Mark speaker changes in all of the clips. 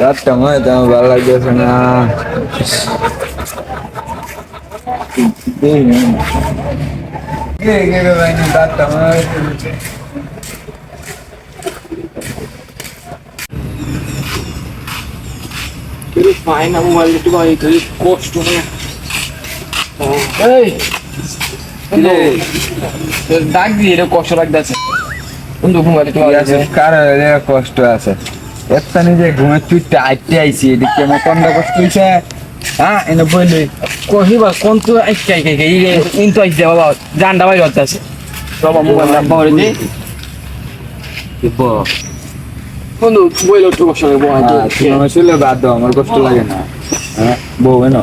Speaker 1: রাতটা মনে তো আমার ভালো লাগতেছে না। রাতটা মনে হচ্ছে।
Speaker 2: পায় না মোবাইল তুই কষ্ট না। এই। ডাক দিয়ে এটা কষ্ট লাগতেছে। বন্ধু মোবাইল একটু
Speaker 1: কি আছে? কার কষ্ট আছে? একটা নিজে ঘুমে তুই আইতে আইছি এদিকে আমার কমটা কষ্ট হইছে। হ্যাঁ এনে বললি
Speaker 2: কহিবা কোন তো আইকাই কাই কাই ইনতো আইছ দে বাবা জানটা ভাই হচ্ছে বাবা মোবাইল রাখবা হরে দে। বন্ধু বইলো একটু কষ্ট লাগে বন্ধু
Speaker 1: হ্যাঁ, আমার কষ্ট লাগে না। হ্যাঁ বউ না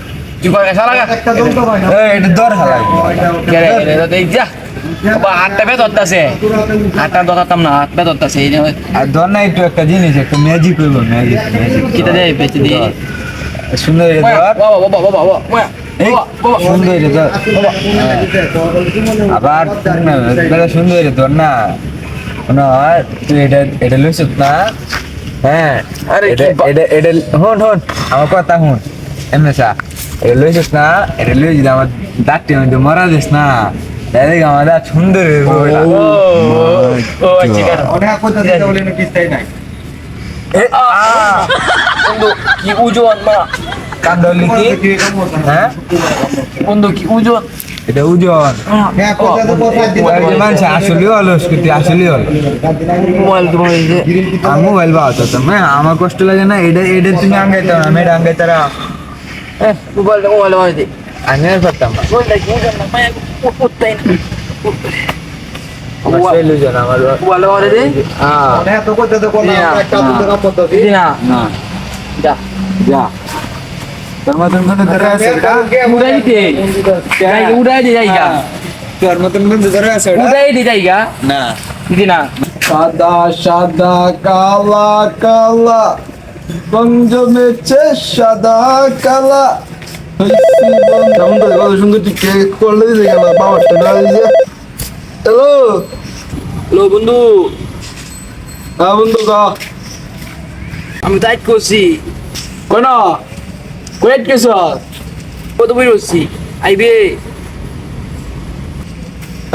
Speaker 1: তুই
Speaker 2: কয় সারা গা
Speaker 1: এই এটা দর হালাই
Speaker 2: কে রে এটা দেই যা। বাবা হাতটা বে ধরতাছে। হাতটা ধরতাম না হাত বে ধরতাছে এই
Speaker 1: আর না একটু একটা জিনিস একটা ম্যাজিক হইব ম্যাজিক ম্যাজিক
Speaker 2: কিটা দেই বেচে দিই
Speaker 1: সুন্দর রে
Speaker 2: বাবা বাবা বাবা বাবা বাবা
Speaker 1: সুন্দর রে আবার সুন্দর রে দর না। না তুই এটা এটা লইছিস না? হ্যাঁ
Speaker 2: আরে
Speaker 1: এটা এটা এটা হন হন আমার কথা হন। এমনি এটা লইছিস না এটা লই যদি আমার দাঁতটি মধ্যে মরা দিস না। তাহলে আমার দাঁত সুন্দর
Speaker 2: আচ্ছা কি ওজন মা?
Speaker 1: কান্দলি কি? হ্যাঁ?
Speaker 2: বন্ধু কি ওজন
Speaker 1: এটা ওজন
Speaker 3: হ্যাঁ
Speaker 1: মানুষ আসলে হলো স্কুটি আসলে
Speaker 2: মোবাইল
Speaker 1: মোবাইল পাওয়া তো আমার কষ্ট লাগে না এটা এটা তুমি আঙ্গাইতে না আমি এটা আঙ্গাইতারা
Speaker 2: এ মোবাইল মোবাইল মারি দে
Speaker 1: আমি আর পারতাম না
Speaker 2: মোবাইল কি ওজন না মায়া উঠতাই না
Speaker 1: আমার সেই লুজন আমার
Speaker 2: মোবাইল মারি দে
Speaker 1: হ্যাঁ
Speaker 3: অনেক তো কথা তো কথা
Speaker 2: না,
Speaker 3: একটা দুটো পদ্ধতি
Speaker 2: দিদি না
Speaker 1: না
Speaker 2: যা
Speaker 1: যা তোর মতন কোন ধরে আছে এটা
Speaker 2: উড়াই দে যাই উড়াই দে জায়গা
Speaker 1: তোর মতন কোন ধরে আছে এটা
Speaker 2: উড়াই দে জায়গা
Speaker 1: না
Speaker 2: দিদি না
Speaker 3: সাদা সাদা কালা। সাদা কেমন করে কত সুন্দর তুই করলে দিতে গেল বাবারটা ডাল হ্যালো?
Speaker 2: হ্যালো বন্ধু।
Speaker 3: হ্যাঁ বন্ধু গা
Speaker 2: আমি টাইট করছি।
Speaker 3: কোন কোয়েট কেছ
Speaker 2: কত বই করছি আইবে।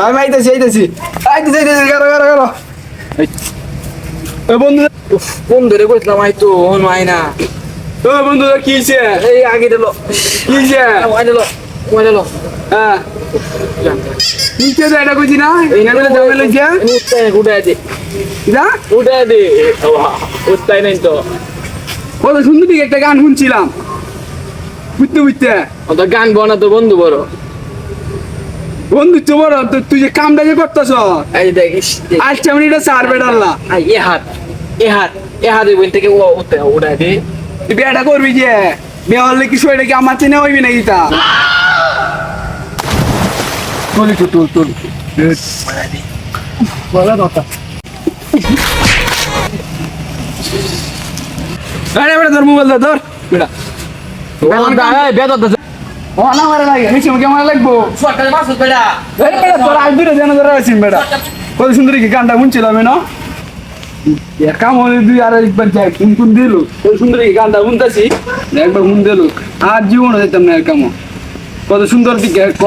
Speaker 3: আমি আইতেছি আইতেছি। আইতেছি আইতেছি গারো গারো গারো বন্ধু
Speaker 2: বন্ধু রে কইছিলাম আই তো হন আই না।
Speaker 3: ও বন্ধু কি হইছে?
Speaker 2: এই আগে দিল
Speaker 3: কি হইছে?
Speaker 2: আই দিল দিল
Speaker 3: হ্যাঁ। নিচে তো এটা কইছি না? এখানে জামে লইছে
Speaker 2: উঠতে উড়াই দে
Speaker 3: যা।
Speaker 2: উড়াই দে। উঠতাই নাই তো।
Speaker 3: কত সুন্দর দিকে একটা গান শুনছিলাম। বুঝতে বুঝতে
Speaker 2: অত গান বনা তো বন্ধু বড়।
Speaker 3: বন্ধু তো বড় তুই যে কামটা যে করতেছ?
Speaker 2: এই দেখ।
Speaker 3: আজকে আমি এটা সার বেড়াল্লা
Speaker 2: আই এ হাত। এ হাত এ হাত ওই থেকে ও উঠতে উড়াই দে।
Speaker 3: তুই বিয়েটা করবি যে? বিয়ে হলে কি শরীরে কি আমার চেনে হইবি নাকি তা? তুলি তুল তুল তুল বলা কথা আরে বেটা তোর মোবাইল ধর। বেটা।
Speaker 2: বেদর দা
Speaker 3: ও না মারা লাগে মিশে কেমন লাগবো।
Speaker 2: সরকার মাস বেটা।
Speaker 3: এই বেটা তোর আগ দূরে যেন ধরে আছিস বেটা। কত সুন্দর কি গানটা শুনছিলাম না? এর কাম হলে দুই আর একবার যাই কোন কোন দিল কত সুন্দর কি গানটা শুনতেছি? একবার শুন দিল আর জীবন যেতাম না এর কাম। কত সুন্দর দিকে, ক?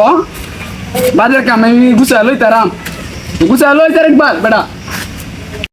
Speaker 3: বাজার কাম, আমি গুছা লই তারাম। গুছা লই তার একবার, বেটা।